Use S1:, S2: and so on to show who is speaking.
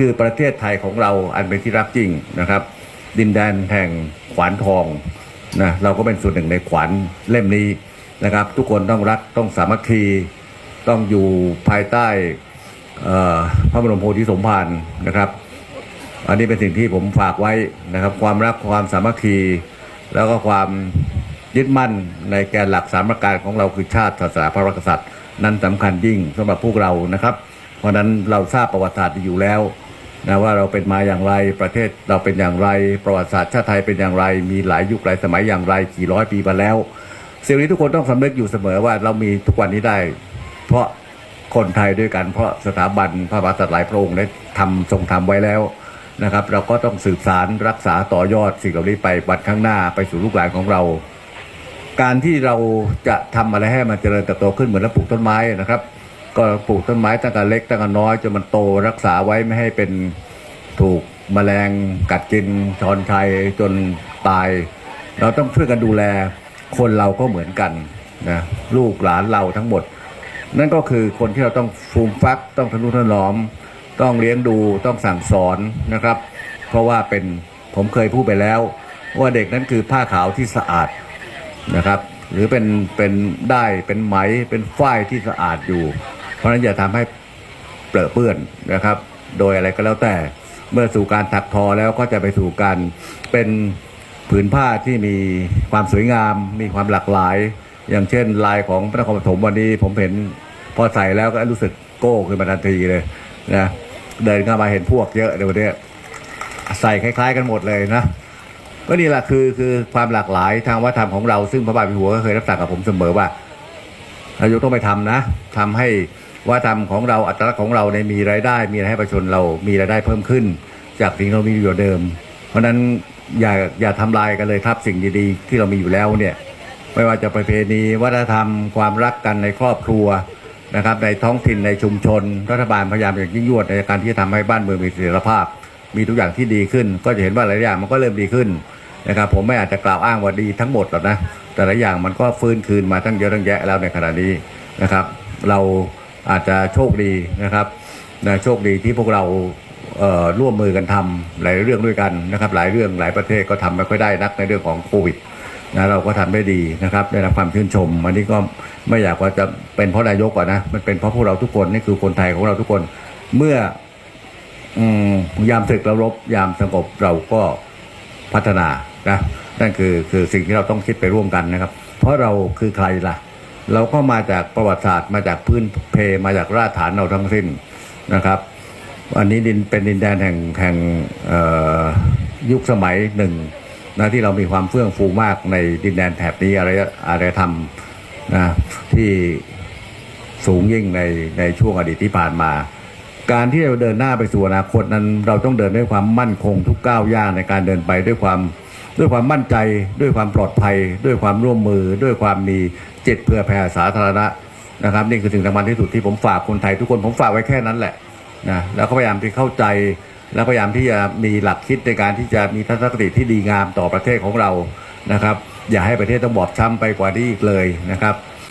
S1: คือประเทศไทยของเราอันเป็นที่รักจริงนะครับ ดินแดนแห่งขวานทองนะเราก็เป็นส่วนหนึ่งในขวานเล่มนี้นะครับ ทุกคนต้องรักต้องสามัคคีต้องอยู่ภายใต้พระบรมโพธิสมภารนะครับ อันนี้เป็นสิ่งที่ผมฝากไว้นะครับ ความรักความสามัคคี แล้วก็ความยึดมั่นในแกนหลักสามประการของเราคือชาติศาสนาพระมหากษัตริย์ นั้นสำคัญยิ่งสำหรับพวกเรานะครับ เพราะนั้นเราทราบประวัติศาสตร์อยู่แล้ว นะว่าเราเป็นมาอย่างไรประเทศเราเป็นอย่างไร ประวัติศาสตร์ชาติไทยเป็นอย่างไร มีหลายยุคหลายสมัยอย่างไรกี่ร้อยปีมาแล้วสิ่งนี้ทุกคนต้องสำนึกอยู่เสมอว่าเรามีทุกวันนี้ได้ เพราะคนไทยด้วยกันเพราะสถาบันพระมหากษัตริย์หลายพระองค์ได้ทำทรงทำไว้แล้วนะครับ เราก็ต้องสืบสารรักษาต่อยอดสิ่งเหล่านี้ไปบัดข้างหน้าไปสู่ลูกหลานของเรา การที่เราจะทำอะไรให้มันเจริญเติบโตขึ้นเหมือนเราปลูกต้นไม้นะครับ ก็ปลูกต้นไม้ตั้งแต่เล็กตั้งแต่น้อยจนมันโตรักษาไว้ไม่ให้เป็นถูกแมลงกัดกินชอนชัยจนตาย เราต้องช่วยกันดูแลคนเราก็เหมือนกันนะลูกหลานเราทั้งหมด นั่นก็คือคนที่เราต้องฟูมฟัก ต้องทนุถนอม ต้องเลี้ยงดูต้องสั่งสอนนะครับ เพราะว่าเป็นผมเคยพูดไปแล้ว ว่าเด็กนั้นคือผ้าขาวที่สะอาดนะครับ หรือเป็นเป็นได้เป็นไหมเป็นฝ้ายที่สะอาดอยู่ เพราะฉะนั้นอย่าทำให้เปรอะเปื้อนนะครับ โดยอะไรก็แล้วแต่เมื่อสู่การถักทอแล้วก็จะไปสู่การเป็นผืนผ้าที่มีความสวยงาม มีความหลากหลาย อย่างเช่น ลายของพระนครปฐมวันนี้ผมเห็นพอใส่แล้วก็รู้สึกโก้ขึ้นมาทันทีเลยนะเดินเข้ามาเห็นพวกเยอะในวันนี้ใส่คล้าย ๆ กันหมดเลยนะก็นี่แหละคือคือความหลากหลายทางวัฒนธรรมของเราซึ่งพระบาทเป็นหัวก็เคยรับสั่งกับผมเสมอว่าเรายกต้องไปทำนะทำให้ วัฒนธรรมของเราอัตลักษณ์ของเราในมีรายได้ มีรายให้ประชาชนเรามีรายได้เพิ่มขึ้น จากสิ่งที่เรามีอยู่เดิม เพราะฉะนั้นอย่าอย่าทำลายกันเลยครับสิ่งดีๆ ที่เรามีอยู่แล้วเนี่ยไม่ว่าจะประเพณีวัฒนธรรมความรักกันในครอบครัวนะครับในท้องถิ่นในชุมชน รัฐบาลพยายามอย่างยิ่งยวดในการที่จะทำให้บ้านเมืองมีเสถียรภาพ มีทุกอย่างที่ดีขึ้น ก็จะเห็นว่าหลายอย่างมันก็เริ่มดีขึ้นนะครับผมไม่อาจจะกล่าวอ้างว่าดีทั้งหมดหรอกนะแต่ละอย่างมันก็ฟื้นคืนมาทั้งเยอะทั้งแยะแล้วในขณะนี้นะครับ เรา อาจจะโชคดีนะครับนะโชคดีที่พวกเราเร่วมมือกันทำหลายเรื่องด้วยกันนะครับ หลายเรื่องหลายประเทศก็ทำไม่ค่อยได้นักในเรื่องของโควิดนะเราก็ทำได้ดีนะครับ ได้รับความชื่นชมอันนี้ก็ไม่อยากว่าจะเป็นเพราะนายกก่อนนะมันเป็นเพราะพวกเราทุกคนนี่คือคนไทยของเราทุกคนเมื่ออมยามศึกเรารบยามสงบเราก็พัฒนานะนั่นคือคือสิ่งที่เราต้องคิดไปร่วมกันนะครับ เพราะเราคือใครล่ะ เราก็มาจากประวัติศาสตร์มาจากพื้นเพมาจากรากฐานเราทั้งสิ้นนะครับ อันนี้ดินเป็นดินแดนแห่งแห่งยุคสมัยหนึ่งนะที่เรามีความเฟื่องฟูมากในดินแดนแถบนี้อะไรอะไรทำนะที่สูงยิ่งในในช่วงอดีตที่ผ่านมา การที่เราเดินหน้าไปสู่อนาคตนั้น เราต้องเดินด้วยความมั่นคงทุกก้าวย่างในการเดินไปด้วยความ ด้วยความมั่นใจ ด้วยความปลอดภัย ด้วยความร่วมมือ ด้วยความมีจิตเพื่อแผ่สาธารณะนะครับนี่คือสิ่งสำคัญที่สุดที่ผมฝากคนไทยทุกคนผมฝากไว้แค่นั้นแหละนะแล้วก็พยายามที่เข้าใจ แล้วพยายามที่จะมีหลักคิดในการที่จะมีทัศนคติที่ดีงามต่อประเทศของเรานะครับ อย่าให้ประเทศต้องบอบช้ำไปกว่านี้อีกเลยนะครับ